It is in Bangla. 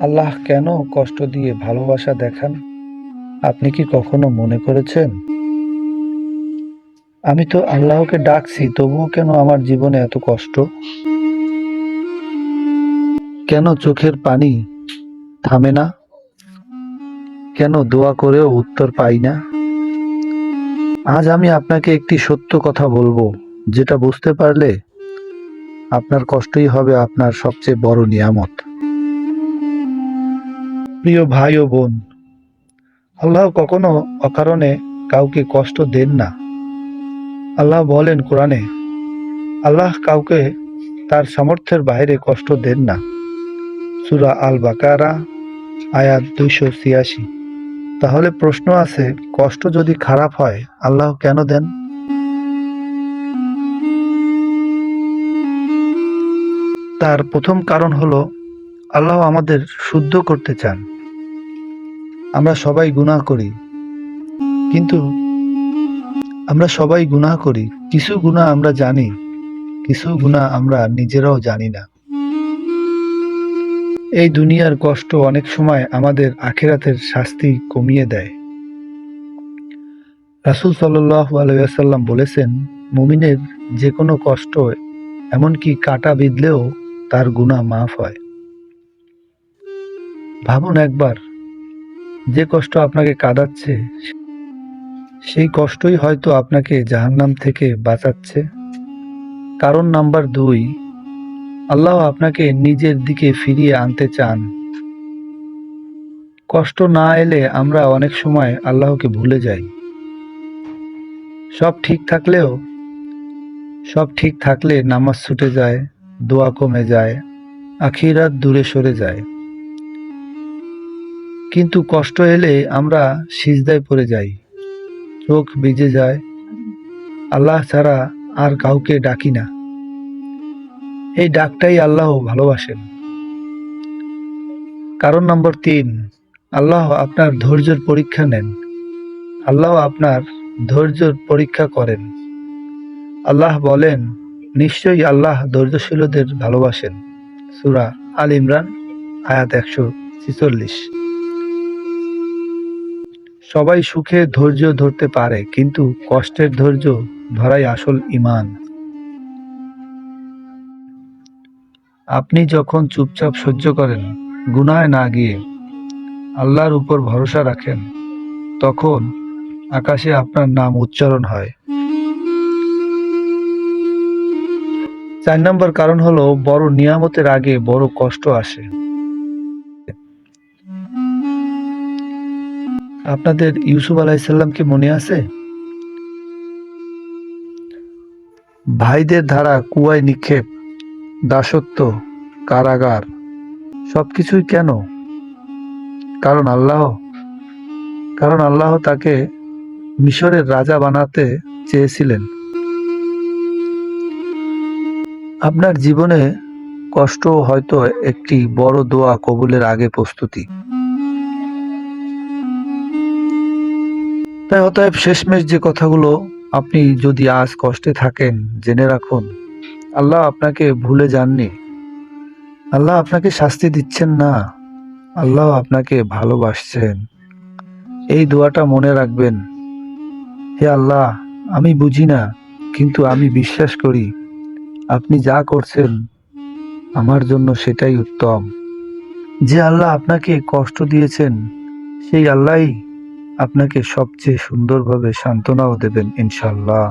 আল্লাহ কেন কষ্ট দিয়ে ভালোবাসা দেখান? আপনি কি কখনো মনে করেছেন? আমি তো আল্লাহকে ডাকছি, তবুও কেন আমার জীবনে এত কষ্ট? কেন চোখের পানি থামে না? কেন দোয়া করেও উত্তর পাই না? আজ আমি আপনাকে একটি সত্য কথা বলব, যেটা বুঝতে পারলে আপনার কষ্টই হবে আপনার সবচেয়ে বড় নিয়ামত। প্রিয় ভাই ও বোন, আল্লাহ কখনো অকারণে কাউকে কষ্ট দেন না। আল্লাহ বলেন কোরআনে, আল্লাহ কাউকে তার সামর্থ্যের বাইরে কষ্ট দেন না। সুরা আল বাকারা আয়াত দুইশো ছিয়াশি। তাহলে প্রশ্ন আছে, কষ্ট যদি খারাপ হয়, আল্লাহ কেন দেন? তার প্রথম কারণ হলো, আল্লাহ আমাদের শুদ্ধ করতে চান। আমরা সবাই গুনাহ করি। কিন্তু আমরা সবাই গুনাহ করি। কিছু গুনাহ আমরা জানি, কিছু গুনাহ আমরা নিজেরাও জানি না। এই দুনিয়ার কষ্ট অনেক সময় আমাদের আখেরাতের শাস্তি কমিয়ে দেয়। রাসুল আলাইসাল্লাম বলেছেন, মুমিনের যে কোনো কষ্ট এমনকি কাটা বিঁধলেও তার গুণা মাফ হয়। ভাবুন একবার যে কষ্ট আপনাকে কাঁদাচ্ছে, সেই কষ্টই হয়তো আপনাকে জাহান্নাম থেকে বাঁচাচ্ছে। কারণ নাম্বার দুই, আল্লাহ আপনাকে নিজের দিকে ফিরিয়ে আনতে চান। কষ্ট না এলে আমরা অনেক সময় আল্লাহকে ভুলে যাই। সব ঠিক থাকলেও, সব ঠিক থাকলে নামাজ ছুটে যায়, দোয়া কমে যায়, আখিরাত দূরে সরে যায়। কিন্তু কষ্ট এলে আমরা সিজদায় পড়ে যাই। চোখ ভিজে যায়। আল্লাহ ছাড়া আর কাউকে ডাকি না। এই ডাকটাই আল্লাহ ভালোবাসেন। কারণ নম্বর তিন, আল্লাহ আপনার ধৈর্যের পরীক্ষা নেন। আল্লাহ আপনার ধৈর্যের পরীক্ষা করেন। আল্লাহ বলেন, নিশ্চয়ই আল্লাহ ধৈর্যশীলদের ভালোবাসেন। সুরা আল ইমরান, আয়াত একশো ছিচল্লিশ। সবাই সুখে ধৈর্য ধরতে পারে, কিন্তু কষ্টের ধৈর্য ধরাই আসল ইমান। আপনি যখন চুপচাপ সহ্য করেন, গুনায় না গিয়ে আল্লাহর উপর ভরসা রাখেন, তখন আকাশে আপনার নাম উচ্চারণ হয়। চার নম্বর কারণ হলো, বড় নিয়ামতের আগে বড় কষ্ট আসে। আপনাদের ইউসুফ আলাইসাল্লামকে মনে আছে? ভাইদের ধারা কুয়ায় নিক্ষেপ, দাসত্ব, কারাগার সব কিছুই কেন? কারণ আল্লাহ কারণ আল্লাহ তাকে মিশরের রাজা বানাতে চেয়েছিলেন। আপনার জীবনে কষ্ট হয়তো একটি বড় দোয়া কবুলের আগে প্রস্তুতি। তাই অতএব শেষমেশ যে কথাগুলো আপনি যদি আজ কষ্টে থাকেন, জেনে রাখুন, আল্লাহ আপনাকে ভুলে যাননি। আল্লাহ আপনাকে শাস্তি দিচ্ছেন না। আল্লাহ আপনাকে ভালোবাসছেন। এই দোয়াটা মনে রাখবেন, হে আল্লাহ, আমি বুঝি না, কিন্তু আমি বিশ্বাস করি, আপনি যা করছেন, আমার জন্য সেটাই উত্তম। যে আল্লাহ আপনাকে কষ্ট দিয়েছেন, সেই আল্লাহই আপনাকে সবচেয়ে সুন্দরভাবে সান্ত্বনাও দেবেন ইনশাল্লাহ